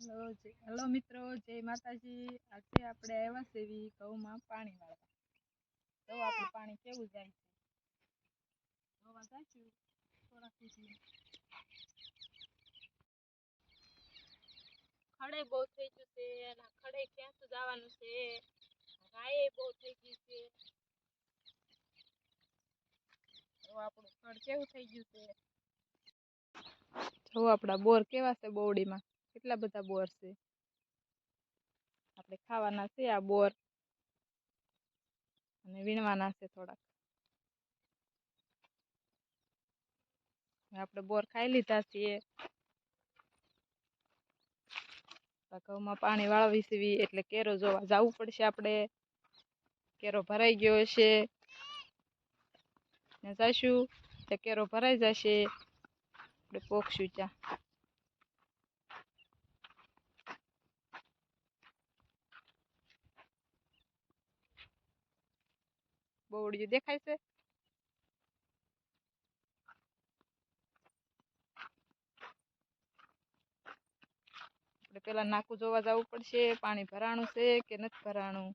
Hello hello મિત્રો, જય માતાજી. આજે આપણે આવ્યા છે એવી ઘઉંમાં પાણી વાળવા. તો આપણું પાણી કેવું જાય છે? ખડે બહુ થઈ ગયું છે અને ખડે ક્યાં તો જવાનું છે? રાય બહુ થઈ ગઈ છે. તો આપણું ખડ કેવું થઈ ગયું છે? જો આપણા બોર કેવા છે બોવડીમાં કેટલા બધા બોર છે? આપણે ખાવાના છે આ બોર. અને વીણવાના છે થોડાક. આપણે બોર ખાઈ લીધા છીએ. ઘઉંમાં પાણી વાળવી સીવી, એટલે કેરો જોવા જવું પડશે આપણે. કેરો ભરાઈ ગયો હશે. ને જઈશું કેરો ભરાઈ જશે. આપણે પોખશું ત્યાં. બોવડિયું દેખાય છે? પેલા નાકું જોવા જવું પડશે પાણી ભરાણું છે કે નથી ભરાણું?